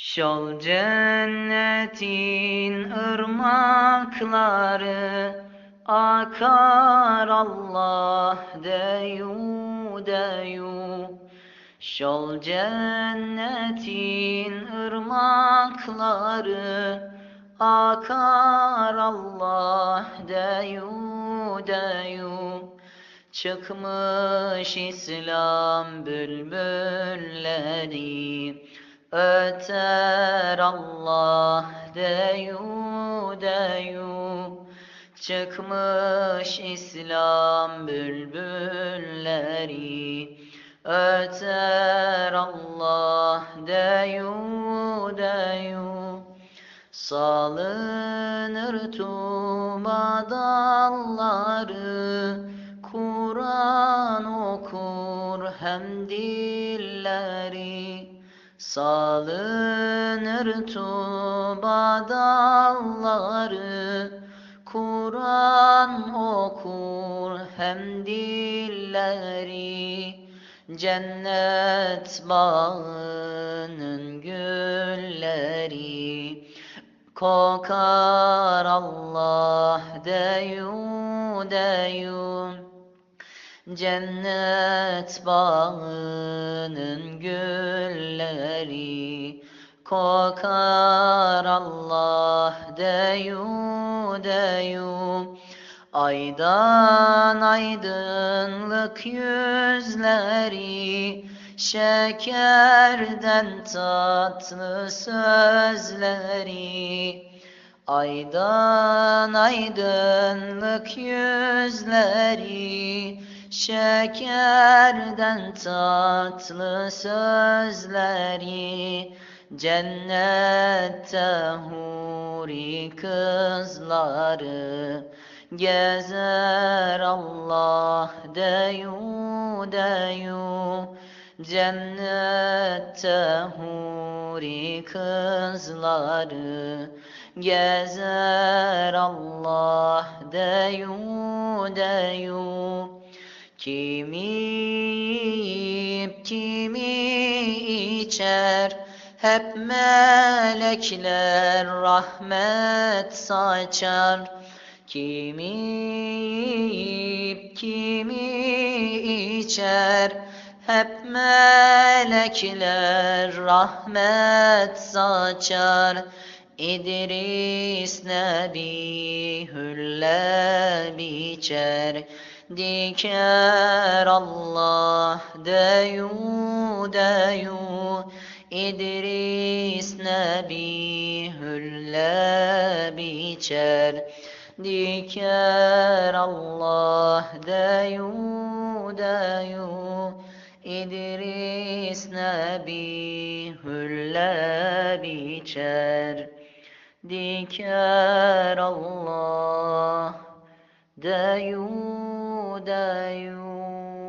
Şol cennetin ırmakları akar Allah deyu deyu. Şol cennetin ırmakları akar Allah deyu deyu. Çıkmış İslam bülbülleri Öter Allah deyu deyu. Çıkmış İslam bülbülleri. Öter Allah deyu deyu. Salınır tuğba dalları Kur'an okur hem dilleri Salınır tuğba dalları Kur'an okur hem dilleri. Cennet bağının gülleri Kokar Allah deyu deyu Cennet bağının gülleri Kokar Allah deyu deyu. Aydan aydınlık yüzleri Şekerden tatlı sözleri. Aydan aydınlık yüzleri Şekerden tatlı sözleri Cennette huri kızları Gezer Allah deyu deyu. Cennette huri kızları Gezer Allah deyu deyu Kimi kimi içer. Hep melekler rahmet saçar. Kimi kimi içer. Hep melekler rahmet saçar. İdris Nebi hülle biçer Diker Allah deyu deyu. İdris Nebi hülle biçer. Diker Allah deyu deyu. İdris Nebi hülle biçer. Diker Allah deyu deyu